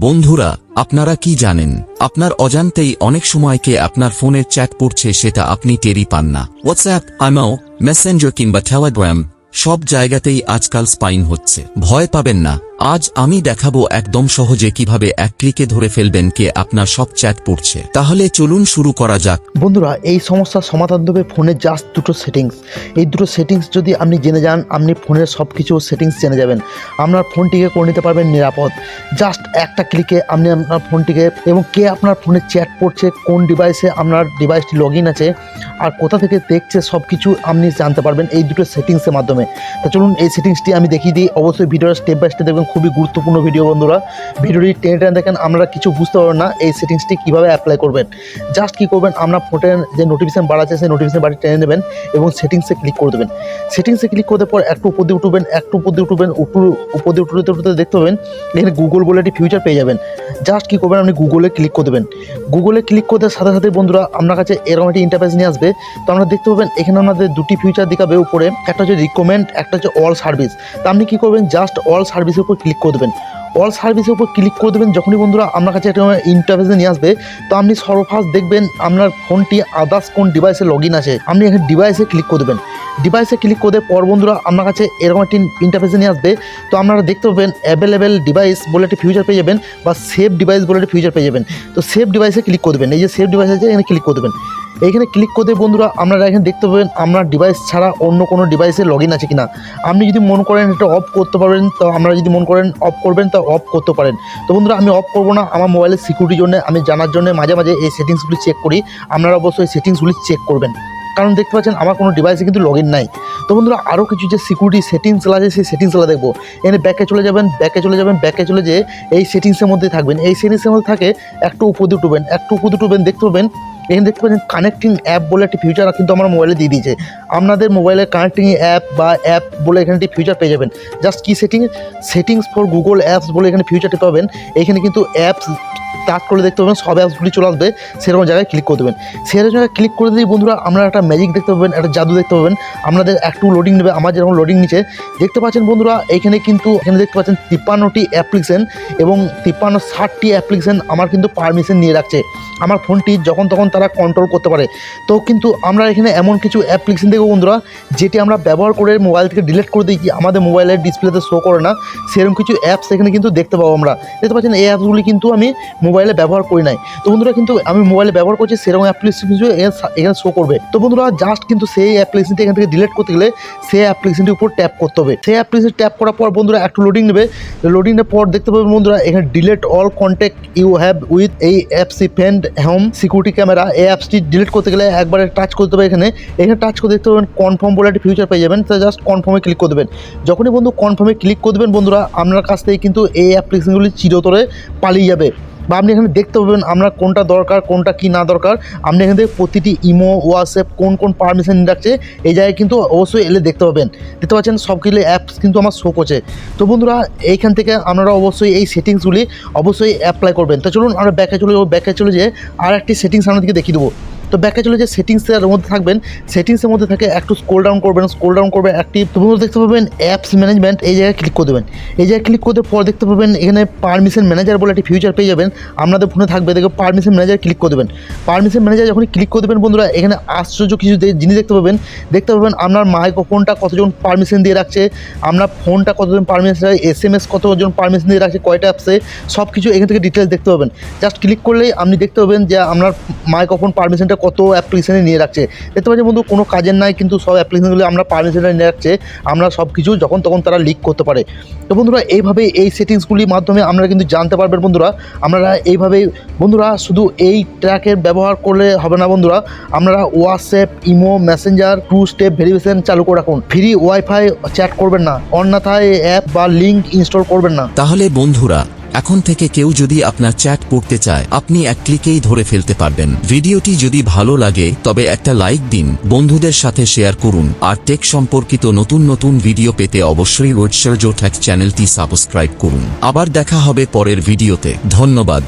বন্ধুরা, আপনারা কি জানেন? আপনার অজান্তেই অনেক সময়কে আপনার ফোনের চ্যাট পড়ছে সেটা আপনি টেরি পান না। হোয়াটসঅ্যাপ আইমাও মেসেঞ্জার কিংবা টেলিগ্রাম সব জায়গাতেই আজকাল স্পাইন হচ্ছে। ভয় পাবেন না। আজ আমি দেখাবো একদম সহজে কীভাবে এক ক্লিকে ধরে ফেলবেন কে আপনার সব চ্যাট পড়ছে। তাহলে চলুন শুরু করা যাক। বন্ধুরা, এই সমস্যার সমাধান দেবে ফোনের জাস্ট দুটো সেটিংস। এই দুটো সেটিংস যদি আপনি জেনে যান, আপনি ফোনের সব কিছু সেটিংস জেনে যাবেন। আপনার ফোনটিকে করে নিতে পারবেন নিরাপদ। জাস্ট একটা ক্লিকে আপনি আপনার ফোনটিকে এবং কে আপনার ফোনে চ্যাট পড়ছে, কোন ডিভাইসে আপনার ডিভাইসটি লগ ইন আছে, আর কোথা থেকে দেখছে সব কিছু আপনি জানতে পারবেন এই দুটো সেটিংসের মাধ্যমে। তা চলুন এই সেটিংসটি আমি দেখিয়ে দিই। অবশ্যই ভিডিওটা স্টেপ বাই স্টেপ দেখবেন খুবই গুরুত্বপূর্ণ ভিডিও বন্ধুরা। ভিডিওটি টেনে টেনে দেখেন আমরা কিছু বুঝতে পারবেন না এই সেটিংসটি কীভাবে অ্যাপ্লাই করবেন। জাস্ট কী করবেন আপনার ফোনের যে নোটিফিকেশন বার আছে সেই নোটিফিকেশন বাড়ি টেনে নেবেন এবং সেটিংসে ক্লিক করে দেবেন। সেটিংসে ক্লিক করতে পর একটু উপর দিয়ে উঠবেন, একটু উপর দিয়ে উঠবেন, উপর উপর দিয়ে উঠতে উঠতে দেখতে পাবেন এখানে গুগল বলে একটি ফিউচার পেয়ে যাবেন। জাস্ট কী করবেন, আপনি গুগলে ক্লিক করে দেবেন। গুগলে ক্লিক করতে সাথে সাথে বন্ধুরা, আপনার কাছে এরকম একটি ইন্টারফেস নিয়ে আসবে। তো আমরা দেখতে পাবেন, এখানে আমাদের দুটি ফিউচার দেখাবে উপরে। একটা হচ্ছে রিকমেন্ড একটা হচ্ছে অল সার্ভিস তা আপনি কী করবেন জাস্ট অল সার্ভিসের উপর ক্লিক করে দেবেন। অল সার্ভিসের উপর ক্লিক করে দেবেন। যখনই বন্ধুরা আপনার কাছে একটা ইন্টারফেসে নিয়ে আসবে, তো আপনি সর্বফার্স্ট দেখবেন আপনার ফোনটি আদার্স কোন ডিভাইসে লগ ইন আছে। আপনি এখানে ডিভাইসে ক্লিক করে দেবেন। ডিভাইসে ক্লিক করে পর বন্ধুরা আপনার কাছে এরকম একটি ইন্টারফেসে নিয়ে আসবে। তো আপনারা দেখতে পাবেন অ্যাভেলেবেল ডিভাইস বলে একটি ফিউচার পেয়ে যাবেন বা সেভ ডিভাইস বলে একটি ফিউচার পেয়ে যাবেন। তো সেভ ডিভাইসে ক্লিক করে দেবেন। এই যে সেভ ডিভাইস আছে এখানে ক্লিক করে দেবেন। এইখানে ক্লিক করে দিয়ে বন্ধুরা আপনারা এখানে দেখতে পাবেন আপনার ডিভাইস ছাড়া অন্য কোনো ডিভাইসে লগ আছে কিনা। আপনি যদি মন করেন এটা অফ করতে পারবেন, তো আপনারা যদি মন করেন অফ করবেন, তা অফ করতে পারেন। তো বন্ধুরা আমি অফ করব না, আমার মোবাইলের সিকিউরিটির জন্য, আমি জানার জন্য মাঝে মাঝে এই সেটিংসগুলি চেক করি। আপনারা অবশ্যই সেটিংসগুলি চেক করবেন। কারণ দেখতে পাচ্ছেন আমার কোনো ডিভাইসে কিন্তু লগ ইন নাই। তো বন্ধুরা আরও কিছু যে সিকিউরিটি সেটিংস আছে, সেই সেটিংসগুলো দেখব। এখানে ব্যাকে চলে যাবেন ব্যাকে চলে যাবেন ব্যাকে চলে যেয়ে এই সেটিংসের মধ্যে থাকবেন। এই সেটিংসের মধ্যে থাকে, একটু উপর দিয়ে উঠবেন, একটু উপর দিয়ে উঠবেন, দেখতে পাবেন এখানে দেখতে পাচ্ছেন কানেক্টিং অ্যাপ বলে একটি ফিউচার কিন্তু আমার মোবাইলে দিয়ে দিয়েছে। আপনাদের মোবাইলে কানেক্টিং অ্যাপ বা অ্যাপ বলে এখানে একটি ফিউচার পেয়ে যাবেন। জাস্ট কি setting settings for Google apps বলে এখানে ফিউচারটি পাবেন। এখানে কিন্তু অ্যাপস টাচ করে দেখতে পাবেন সব অ্যাপসগুলি চলে আসবে, সেরকম জায়গায় ক্লিক করে দেবেন। সেরকম জায়গায় ক্লিক করে দিলেই বন্ধুরা আপনারা একটা ম্যাজিক দেখতে পাবেন, একটা জাদু দেখতে পাবেন। আপনাদের একটু লোডিং নেবে, আমার যেরকম লোডিং নিচে। দেখতে পাচ্ছেন বন্ধুরা, এখানে কিন্তু, এখানে দেখতে পাচ্ছেন তিপ্পান্নটি অ্যাপ্লিকেশন এবং তিপ্পান্ন ষাটটি অ্যাপ্লিকেশন আমার কিন্তু পারমিশন নিয়ে রাখছে। আমার ফোনটি যখন তখন তারা কন্ট্রোল করতে পারে। তো কিন্তু আমরা এখানে এমন কিছু অ্যাপ্লিকেশন দেখব বন্ধুরা, যেটি আমরা ব্যবহার করে মোবাইল থেকে ডিলিট করে দিই, কি আমাদের মোবাইলের ডিসপ্লেতে শো করে না। সেরকম কিছু অ্যাপস এখানে কিন্তু দেখতে পাবো আমরা। দেখতে পাচ্ছেন এই অ্যাপসগুলি কিন্তু আমি মোবাইলে ব্যবহার করি নাই। তো বন্ধুরা কিন্তু আমি মোবাইলে ব্যবহার করছি, সেরকম অ্যাপ্লিকেশন কিছু এখানে- শো করবে। তো বন্ধুরা জাস্ট কিন্তু সেই অ্যাপ্লিকেশনটি এখান থেকে ডিলিট করতে গেলে সেই অ্যাপ্লিকেশনটির উপর ট্যাপ করতে হবে। সেই অ্যাপ্লিকেশন ট্যাপ করার পর বন্ধুরা একটু লোডিং নেবে। লোডিং এর পর দেখতে পাবেন বন্ধুরা এখানে delete all contact you have with এই অ্যাপসি ফ্রেন্ড হোম সিকিউরিটি ক্যামেরা এই অ্যাপসটি ডিলিট করতে গেলে একবারে টাচ করতে হবে এখানে। এখানে টাচ করে দেখতে পাবেন কনফার্ম বলে একটা ফিউচার পেয়ে যাবেন, তো জাস্ট কনফার্মে ক্লিক করে দেবেন। যখনই বন্ধু কনফার্মে ক্লিক করে দেবেন বন্ধুরা, আপনার কাছ থেকে কিন্তু এই অ্যাপ্লিকেশনগুলি চিরতরে পালিয়ে যাবে। বা আপনি এখানে দেখতে পাবেন আমরা কোনটা দরকার, কোনটা কি না দরকার। আপনি এখান থেকে প্রতিটি ইমো, হোয়াটসঅ্যাপ কোন কোন পারমিশন রাখছে এই জায়গায় কিন্তু অবশ্যই এলে দেখতে পাবেন। দেখতে পাচ্ছেন সবগুলো অ্যাপস কিন্তু আমার শো করছে। তো বন্ধুরা, এইখান থেকে আপনারা অবশ্যই এই সেটিংসগুলি অবশ্যই অ্যাপ্লাই করবেন। তো চলুন আমরা ব্যাকে চলে যাব। ব্যাকে চলে যেয়ে আর একটি সেটিংস আপনাদেরকে দেখিয়ে দেবো। তো ব্যাকে চলে যে সেটিংসের মধ্যে থাকবেন সেটিংসের মধ্যে থাকে একটু স্ক্রোল ডাউন করবেন স্ক্রোল ডাউন করবেন অ্যাক্টিভ তো বন্ধুরা দেখতে পাবেন অ্যাপস ম্যানেজমেন্ট এই জায়গায় ক্লিক করে দেবেন। এই জায়গায় ক্লিক করতে পর দেখতে পাবেন এখানে পারমিশন ম্যানেজার বলে একটি ফিউচার পেয়ে যাবেন। আপনাদের ফোনে থাকবে দেখবে পারমিশন ম্যানেজার ক্লিক করে দেবেন। পারমিশন ম্যানেজার যখন ক্লিক করে দেবেন বন্ধুরা, এখানে আশ্চর্য কিছু জিনিস দেখতে পাবেন। দেখতে পাবেন আপনার মাইক্রোফোনটা কতজন পারমিশন দিয়ে রাখছে, আপনার ফোনটা কতজন পারমিশন এস এম এস কতজন পারমিশন দিয়ে রাখছে, কয়টা অ্যাপসে সব কিছু এখান থেকে ডিটেলস দেখতে পাবেন। জাস্ট ক্লিক করলেই আপনি দেখতে পাবেন যে আপনার মাইক্রোফোন পারমিশনটা কত অ্যাপ্লিকেশানে নিয়ে রাখছে। দেখতে পাচ্ছি বন্ধু, কোনো কাজের নাই, কিন্তু সব অ্যাপ্লিকেশনগুলো আমরা পারমিশনটা নিয়ে রাখছে। আমরা সব কিছু যখন তখন তারা লিক করতে পারে। তো বন্ধুরা, এইভাবে এই সেটিংসগুলির মাধ্যমে আমরা কিন্তু জানতে পারবেন বন্ধুরা আপনারা এইভাবে, বন্ধুরা, শুধু এই ট্র্যাকের ব্যবহার করলে হবে না বন্ধুরা আপনারা WhatsApp imo messenger two step verification চালু করে রাখুন। ফ্রি ওয়াইফাই চ্যাট করবেন না। অন্যথায় অ্যাপ বা লিঙ্ক ইনস্টল করবেন না। তাহলে বন্ধুরা এখন থেকে কেউ যদি আপনার চ্যাট পড়তে চায়, আপনি এক ক্লিকেই ধরে ফেলতে পারবেন। ভিডিওটি যদি ভালো লাগে, তবে একটা লাইক দিন, বন্ধুদের সাথে শেয়ার করুন, আর টেক সম্পর্কিত নতুন নতুন ভিডিও পেতে অবশ্যই রোডসার জোট চ্যানেলটি সাবস্ক্রাইব করুন। আবার দেখা হবে পরের ভিডিওতে। ধন্যবাদ।